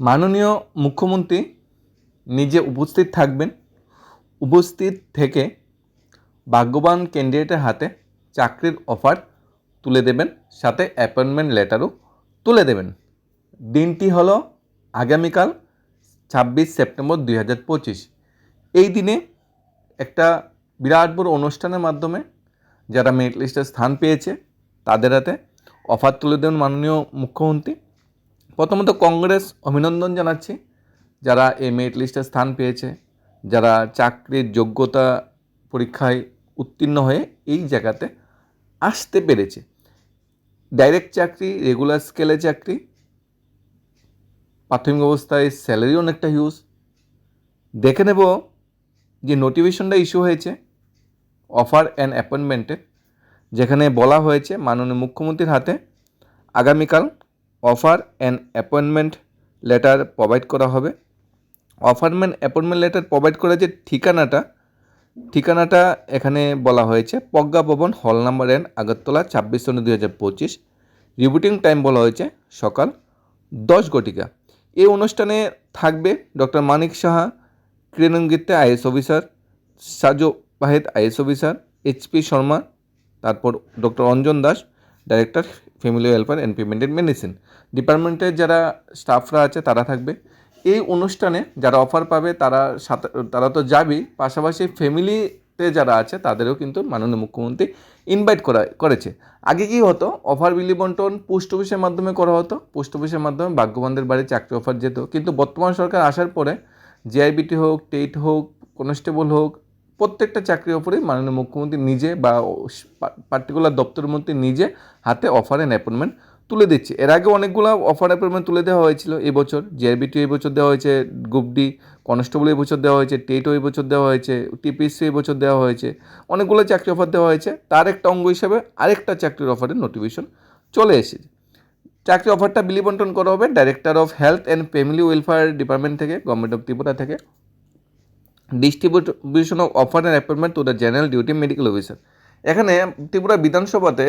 মাননীয় মুখ্যমন্ত্রী নিজে উপস্থিত থাকবেন, উপস্থিত থেকে ভাগ্যবান ক্যান্ডিডেটের হাতে চাকরির অফার তুলে দেবেন, সাথে অ্যাপয়েন্টমেন্ট লেটারও তুলে দেবেন। দিনটি হলো আগামীকাল ছাব্বিশ সেপ্টেম্বর দুই হাজার পঁচিশ। এই দিনে একটা বিরাট বড় অনুষ্ঠানের মাধ্যমে যারা মেরিট লিস্টে স্থান পেয়েছে, তাদের হাতে অফার তুলে দেবেন মাননীয় মুখ্যমন্ত্রী। প্রথমত কংগ্রেস অভিনন্দন জানাচ্ছি যারা এই মেরিট লিস্টে স্থান পেয়েছে, যারা চাকরির যোগ্যতা পরীক্ষায় উত্তীর্ণ হয়ে এই জায়গাতে আসতে পেরেছে। ডাইরেক্ট চাকরি রেগুলার স্কেলে চাকরি, প্রাথমিক অবস্থায় স্যালারি অনেকটা হিউজ দেখে নেব যে নোটিফিকেশনটা ইস্যু হয়েছে অফার অ্যান্ড অ্যাপয়েন্টমেন্টের যেখানে বলা হয়েছে মাননীয় মুখ্যমন্ত্রীর হাতে, আগামীকাল offer and appointment letter provide করা হবে। অফারমেন্ট অ্যাপয়েন্টমেন্ট লেটার প্রোভাইড করার যে ঠিকানাটা ঠিকানাটা এখানে বলা হয়েছে প্রজ্ঞা ভবন, হল নাম্বার এন, আগরতলা, ছাব্বিশ শূন্য দুই হাজার পঁচিশ। রিপোর্টিং টাইম বলা হয়েছে সকাল দশ ঘটিকা। এই অনুষ্ঠানে থাকবে doctor Manik Saha, ক্রীড়াঙ্গিতে I S officer, Saju Vahed I S officer H P Sharma, তারপর doctor Anjan Das director family welfare and পেমেন্টেড medicine ডিপার্টমেন্টের যারা স্টাফরা আছে, তারা থাকবে। এই অনুষ্ঠানে যারা অফার পাবে, তারা তারা তো যাবেই। পাশাপাশি ফ্যামিলিতে যারা আছে, তাদেরও কিন্তু মাননীয় মুখ্যমন্ত্রী ইনভাইট করা, করেছে। আগে কি হতো? অফার বিলি বন্টন পোস্ট অফিসের মাধ্যমে করা হতো। পোস্ট অফিসের মাধ্যমে ভাগ্যবানদের বাড়ি চাকরি অফার যেত। কিন্তু বর্তমান সরকার আসার পরে জিআইবিটি হোক টেট হোক কনস্টেবল হোক প্রত্যেকটা চাকরির ওপরেই মাননীয় মুখ্যমন্ত্রী নিজে বা পার্টিকুলার দপ্তরের মধ্যে নিজে হাতে অফার অ্যান্ড অ্যাপয়েন্টমেন্ট তুলে দিচ্ছে। এর আগে অনেকগুলো অফার অ্যাপয়েন্টমেন্ট তুলে দেওয়া হয়েছিল এই বছর। জিআরবিটি এই বছর দেওয়া হয়েছে গ্রুপ ডি কনস্টেবল এই বছর দেওয়া হয়েছে টেটও এই বছর দেওয়া হয়েছে টিপিএসসি এই বছর দেওয়া হয়েছে। অনেকগুলো চাকরি অফার দেওয়া হয়েছে। তার একটা অঙ্গ হিসাবে আরেকটা চাকরির অফারের নোটিফিকেশন চলে এসেছে। চাকরি অফারটা বিলি বন্টন করা হবে। Director of health and family welfare department থেকে গভর্নমেন্ট অফ ত্রিপুরা থেকে। Distribution of offer and appointment to the general duty medical officer এখানে ত্রিপুরা বিধানসভাতে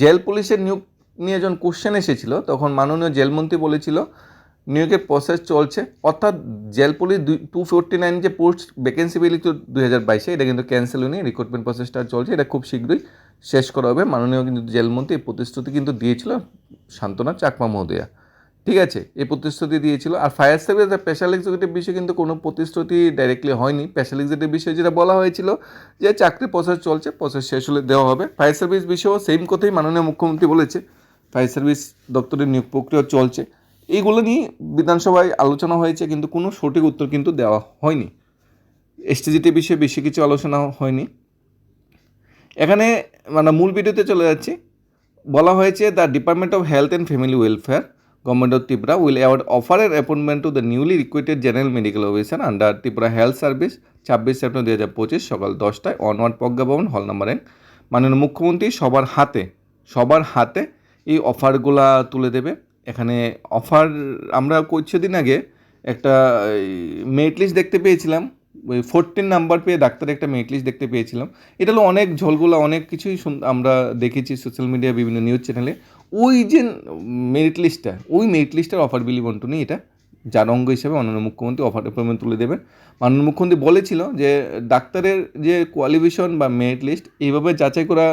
জেল পুলিশের নিয়োগ নিয়ে যখন কোশ্চেন এসেছিল, তখন মাননীয় জেলমন্ত্রী বলেছিল নিয়োগের প্রসেস চলছে। অর্থাৎ জেল পুলিশ দুই টু ফোরটি নাইন যে পোস্ট ভ্যাকেন্সি বেরিয়েছিল দুই হাজার বাইশে, এটা কিন্তু ক্যান্সেল হয়নি। রিক্রুটমেন্ট প্রসেসটা চলছে, এটা খুব শীঘ্রই শেষ করা হবে। মাননীয় কিন্তু জেলমন্ত্রী প্রতিশ্রুতি কিন্তু দিয়েছিল। শান্তনা চাকমা মহোদয়া। ঠিক আছে, এই প্রতিশ্রুতি দিয়েছিল। আর ফায়ার সার্ভিস স্পেশাল এক্সিকিউটিভ বিষয়ে কিন্তু কোনো প্রতিশ্রুতি ডাইরেক্টলি হয়নি। স্পেশাল এক্সিকিউটিভ বিষয়ে যেটা বলা হয়েছিল যে চাকরি প্রসেস চলছে প্রসেস শেষ হলে দেওয়া হবে। ফায়ার সার্ভিস বিষয়েও সেম কথাই মাননীয় মুখ্যমন্ত্রী বলেছে। ফায়ার সার্ভিস দপ্তরের নিয়োগ প্রক্রিয়া চলছে। এইগুলো নিয়ে বিধানসভায় আলোচনা হয়েছে, কিন্তু কোনো সঠিক উত্তর কিন্তু দেওয়া হয়নি। এসটিজিটি বিষয়ে বেশি কিছু আলোচনা হয়নি। এখানে মানে মূল ভিডিওতে চলে যাচ্ছি। বলা হয়েছে the department of health and family welfare government Tripura will award offer এর appointment to the newly recruited general medical officer under Tripura health service ছাব্বিশ সেপ্টেম্বর দু হাজার পঁচিশ সকাল দশটায় অনওয়ার্ড প্রজ্ঞা ভবন হল নাম্বার এক। মাননীয় মুখ্যমন্ত্রী সবার হাতে সবার হাতে এই অফারগুলা তুলে দেবে। এখানে অফার আমরা কিছুদিন আগে একটা মেরিট লিস্ট দেখতে পেয়েছিলাম। ওই ফোরটিন নাম্বার পেয়ে ডাক্তার একটা মেরিট লিস্ট দেখতে পেয়েছিলাম। এটা হলো অনেক ঝোলগুলো, অনেক কিছুই আমরা দেখেছি সোশ্যাল মিডিয়া বিভিন্ন নিউজ চ্যানেলে ওই যে মেরিট লিস্টটা ওই মেরিট লিস্টের অফার বিলি বন্টনই এটা যার অঙ্গ হিসেবে মাননীয় মুখ্যমন্ত্রী অফার অ্যাপয়েন্টমেন্ট তুলে দেবেন। মাননীয় মুখ্যমন্ত্রী বলেছিল যে ডাক্তারের যে কোয়ালিফিকেশন বা মেরিট লিস্ট এইভাবে যাচাই করা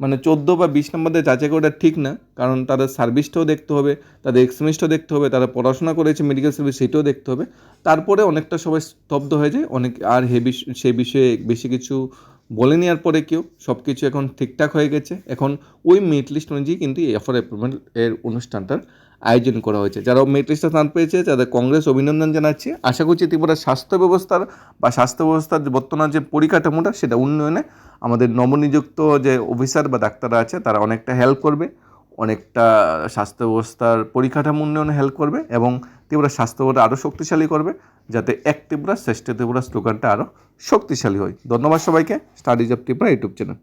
মানে চোদ্দ বা বিশ নম্বরদের যাচাই করাটা ঠিক না, কারণ তাদের সার্ভিসটাও দেখতে হবে, তাদের এক্সপিরিয়েন্সটাও দেখতে হবে, তারা পড়াশোনা করেছে মেডিকেল সার্ভিস সেটাও দেখতে হবে। তারপরে অনেকটা সবাই স্তব্ধ হয়ে যায়, অনেক আর হে সে বিষয়ে বেশি কিছু বলে নেওয়ার পরে কেউ সব কিছু এখন ঠিকঠাক হয়ে গেছে। এখন ওই মেরিট লিস্ট অনুযায়ী কিন্তু এই অফার অ্যাপয়েন্টমেন্ট এর অনুষ্ঠানটার আয়োজন করা হয়েছে। যারা মেরিট লিস্টে স্থান পেয়েছে, তাদের কংগ্রেস অভিনন্দন জানাচ্ছে। আশা করছি ত্রিপুরার স্বাস্থ্য ব্যবস্থার বা স্বাস্থ্য ব্যবস্থার যে বর্তমান যে পরিকাঠামোটা, সেটা উন্নয়নে আমাদের নবনিযুক্ত যে অফিসার বা ডাক্তাররা আছে, তারা অনেকটা হেল্প করবে। অনেকটা স্বাস্থ্য ব্যবস্থার পরিকাঠামো উন্নয়নে হেল্প করবে এবং ত্রিপুরা স্বাস্থ্য ব্যবস্থা আরও শক্তিশালী করবে, যাতে এক ত্রিপুরা শ্রেষ্ঠ ত্রিপুরা স্লোগানটা আরও শক্তিশালী হয়। ধন্যবাদ সবাইকে। Studies of Tripura YouTube channel